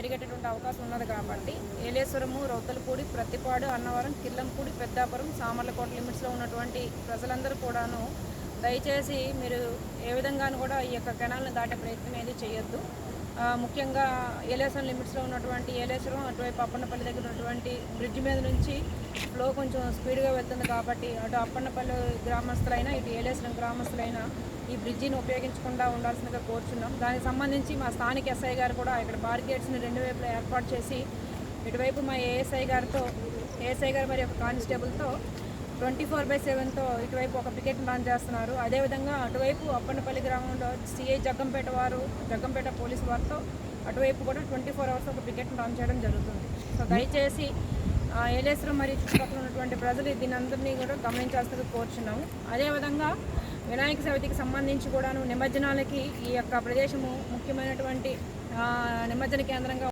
పెరిగేటటువంటి అవకాశం ఉన్నది కాబట్టి ఏలేశ్వరము రౌతలపూడి ప్రతిపాడు అన్నవరం కిల్లంపూడి పెద్దాపురం సామర్లకోట లిమిట్స్లో ఉన్నటువంటి ప్రజలందరూ కూడాను దయచేసి మీరు ఏ విధంగానూ కూడా ఈ యొక్క కెనాల్ని దాటే ప్రయత్నం ఏది చేయొద్దు. ముఖ్యంగా ఏలేశ్వరం లిమిట్స్లో ఉన్నటువంటి ఏలేశ్వరం అటువైపు అప్పన్నపల్లి దగ్గర ఉన్నటువంటి బ్రిడ్జ్ మీద నుంచి ఫ్లో కొంచెం స్పీడ్గా వెళ్తుంది కాబట్టి అటు అప్పన్నపల్లి గ్రామస్తులైనా ఇటు ఏలేసిన గ్రామస్తులైనా ఈ బ్రిడ్జిని ఉపయోగించకుండా ఉండాల్సిందిగా కోరుచున్నాం. దానికి సంబంధించి మా స్థానిక ఎస్ఐ గారు కూడా ఇక్కడ బారికేడ్స్ని రెండు వైపులా ఏర్పాటు చేసి ఇటువైపు మా ఏఎస్ఐ గారితో ఏఎస్ఐ గారు మరి ఒక కానిస్టేబుల్తో ట్వంటీ ఫోర్ బై సెవెన్తో ఇటువైపు ఒక పికెట్ రన్ చేస్తున్నారు. అదేవిధంగా అటువైపు అప్పన్నపల్లి గ్రామంలో సిఐ జగ్గంపేట వారు జగ్గంపేట పోలీసు వారితో అటువైపు కూడా ట్వంటీ ఫోర్ అవర్స్ ఒక పికెట్ రన్ చేయడం జరుగుతుంది. సో దయచేసి ఏలేశ్వరం మరియు చుట్టుపక్కల ఉన్నటువంటి ప్రజలు దీని అందరినీ కూడా గమనించాల్సిందిగా కోరుచున్నాము. అదేవిధంగా వినాయక చవితికి సంబంధించి కూడాను నిమజ్జనాలకి ఈ యొక్క ప్రదేశము ముఖ్యమైనటువంటి ఆ, నిమజ్జన కేంద్రంగా